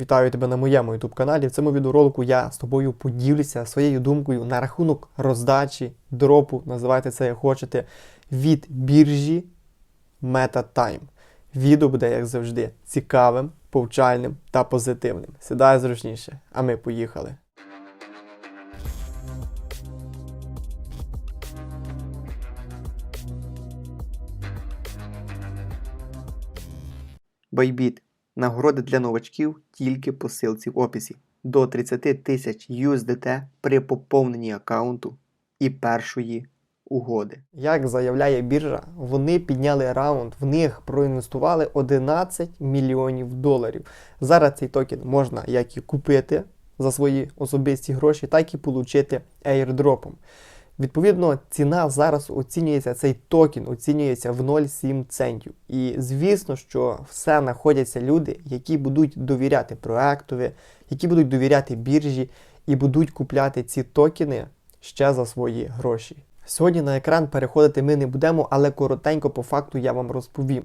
Вітаю тебе на моєму youtube каналі. В цьому відеоролику я з тобою поділюся своєю думкою на рахунок роздачі, дропу, називайте це як хочете, від біржі MetaTime. Відео буде, як завжди, цікавим, повчальним та позитивним. Сідай зручніше, а ми поїхали. Байбіт. Нагороди для новачків тільки по ссылці в описі. До 30 тисяч USDT при поповненні аккаунту і першої угоди. Як заявляє біржа, вони підняли раунд, в них проінвестували 11 мільйонів доларів. Зараз цей токен можна як і купити за свої особисті гроші, так і отримати airdropом. Відповідно, ціна зараз оцінюється, цей токен оцінюється в 0,7 центів. І звісно, що все знаходяться люди, які будуть довіряти проектові, які будуть довіряти біржі і будуть купляти ці токени ще за свої гроші. Сьогодні на екран переходити ми не будемо, але коротенько по факту я вам розповім.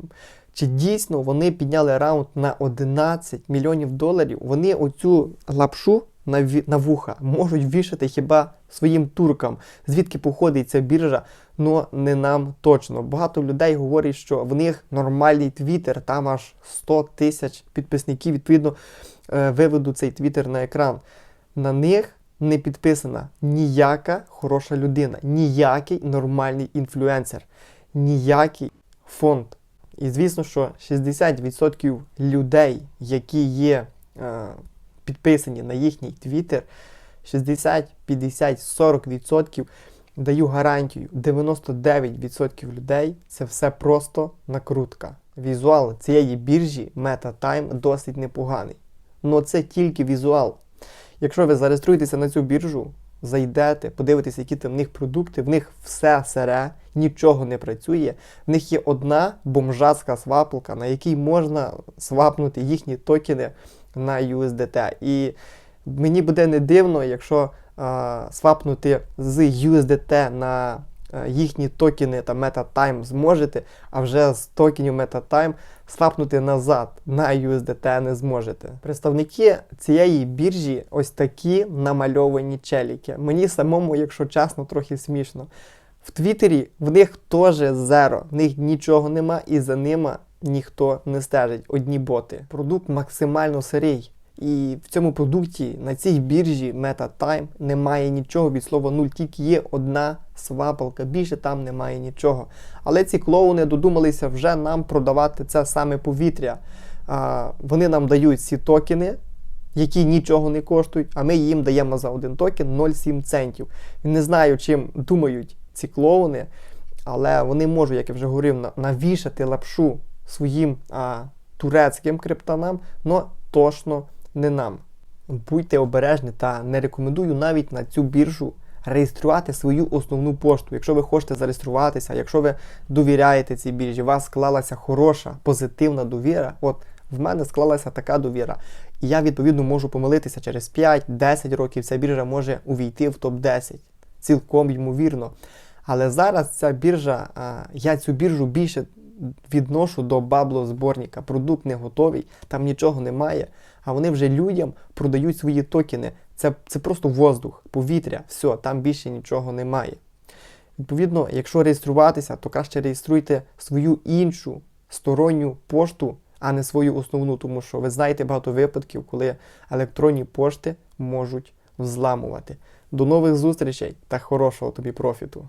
Чи дійсно вони підняли раунд на 11 мільйонів доларів? Вони оцю лапшу на, ві- на вуха можуть вішати хіба своїм туркам, звідки походить ця біржа, ну не нам точно. Багато людей говорять, що в них нормальний твіттер, там аж 100 тисяч підписників. Відповідно, е, виведу цей твіттер на екран. На них не підписана ніяка хороша людина, ніякий нормальний інфлюенсер, ніякий фонд. І звісно, що 60% людей, які є е, підписані на їхній твіттер, 60, 50, 40% даю гарантію, 99% людей це все просто накрутка. Візуал цієї біржі MetaTime досить непоганий. Но це тільки візуал. Якщо ви зареєструєтеся на цю біржу, зайдете, подивитеся, які там в них продукти, в них все сире, нічого не працює. В них є одна бомжацька сваплка, на якій можна свапнути їхні токени на USDT. І мені буде не дивно, якщо а, свапнути з USDT на е, їхні токени та MetaTime зможете, а вже з токенів MetaTime свапнути назад на USDT не зможете. Представники цієї біржі ось такі намальовані челіки. Мені самому, якщо чесно, трохи смішно. В Твіттері в них теж зеро, в них нічого нема і за ними ніхто не стежить, одні боти. Продукт максимально сирий. І в цьому продукті на цій біржі MetaTime немає нічого від слова нуль, тільки є одна свапалка, більше там немає нічого. Але ці клоуни додумалися вже нам продавати це саме повітря. А, вони нам дають ці токени, які нічого не коштують, а ми їм даємо за один токен 0,7 центів. Не знаю, чим думають ці клоуни, але вони можуть, як я вже говорив, навішати лапшу своїм а, турецьким криптонам, але точно не нам. Будьте обережні та не рекомендую навіть на цю біржу реєструвати свою основну пошту. Якщо ви хочете зареєструватися, якщо ви довіряєте цій біржі, у вас склалася хороша, позитивна довіра. От в мене склалася така довіра. І я відповідно можу помилитися через 5-10 років. Ця біржа може увійти в топ-10. Цілком ймовірно. Але зараз ця біржа, я цю біржу більше відношу до бабло-зборника. Продукт не готовий, там нічого немає. А вони вже людям продають свої токени. Це, це просто воздух, повітря, все, там більше нічого немає. Відповідно, якщо реєструватися, то краще реєструйте свою іншу сторонню пошту, а не свою основну, тому що ви знаєте багато випадків, коли електронні пошти можуть взламувати. До нових зустрічей та хорошого тобі профіту!